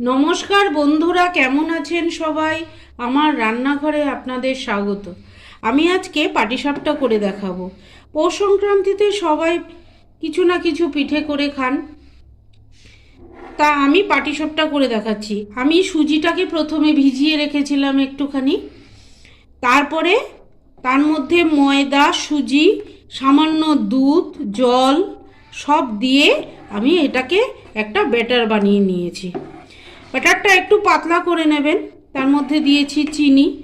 নমস্কার বন্ধুরা, কেমন আছেন সবাই? আমার রান্নাঘরে আপনাদের স্বাগত। আমি আজকে পাটিসাপটা করে দেখাবো। পৌষ সংক্রান্তিতে সবাই কিছু না কিছু পিঠে করে খান। তা আমি পাটিসাপটা করে দেখাচ্ছি। আমি সুজিটাকে প্রথমে ভিজিয়ে রেখেছিলাম একটুখানি। তারপরে তার মধ্যে ময়দা, সুজি, সামান্য দুধ, জল সব দিয়ে আমি এটাকে একটা ব্যাটার বানিয়ে নিয়েছি। ব্যাটারটা একটু পাতলা করে নেবেন। তার মধ্যে দিয়েছি চিনি।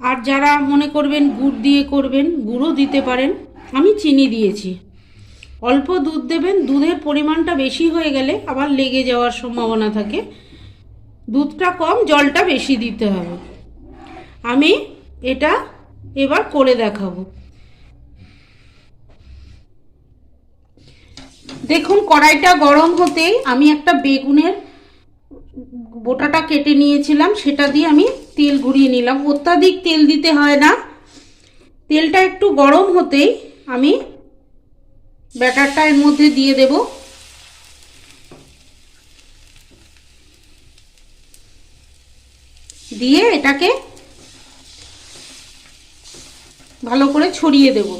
আর যারা মনে করবেন গুড় দিয়ে করবেন গুড়ও দিতে পারেন। আমি চিনি দিয়েছি। অল্প দুধ দেবেন। দুধের পরিমাণটা বেশি হয়ে গেলে আবার লেগে যাওয়ার সম্ভাবনা থাকে। দুধটা কম, জলটা বেশি দিতে হবে। আমি এটা এবার করে দেখাবো। দেখুন, কড়াইটা গরম হতেই আমি একটা বেগুনের বোটাটা কেটে নিয়েছিলাম, সেটা দিয়ে আমি তেল ঘুরিয়ে নিলাম। অত্যাধিক তেল দিতে হয় না। তেলটা একটু গরম হতেই আমি ব্যাটারটা এর মধ্যে দিয়ে দেব। দিয়ে এটাকে ভালো করে ছড়িয়ে দেব।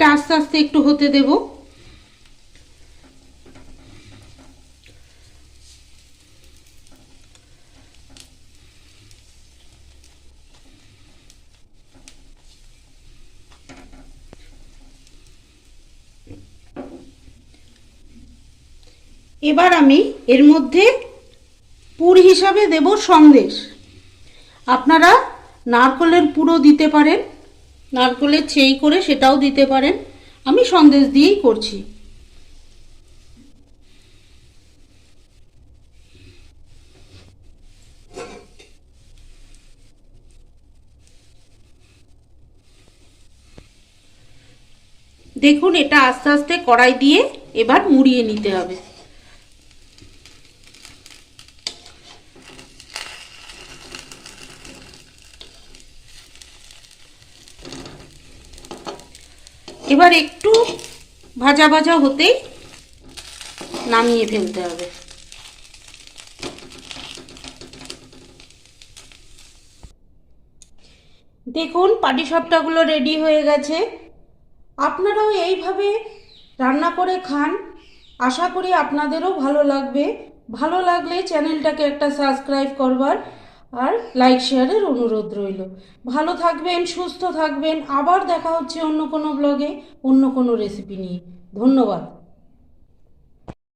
এটা আস্তে আস্তে একটু হতে দেব। এবার আমি এর মধ্যে পুর হিসাবে দেব সন্দেশ। আপনারা নারকলের পুরো দিতে পারেন। নারকলের চেই করে সেটাও দিতে পারেন। আমি সন্দেশ দিয়েই করছি। দেখুন, এটা আস্তে আস্তে কড়াই দিয়ে এবার মুড়িয়ে নিতে হবে। এবার একটু ভাজা ভাজা হতেই নামিয়ে ফেলতে হবে। দেখুন পাটিসাপটাগুলো রেডি হয়ে গেছে। আপনারাও এইভাবে রান্না করে খান। আশা করি আপনাদেরও ভালো লাগবে। ভালো লাগলে চ্যানেলটাকে একটা সাবস্ক্রাইব করবার। আর লাইক শেয়ারের অনুরোধ রইল। ভালো থাকবেন, সুস্থ থাকবেন। আবার দেখা হচ্ছে অন্য কোনো ব্লগে অন্য কোনো রেসিপি নিয়ে। ধন্যবাদ।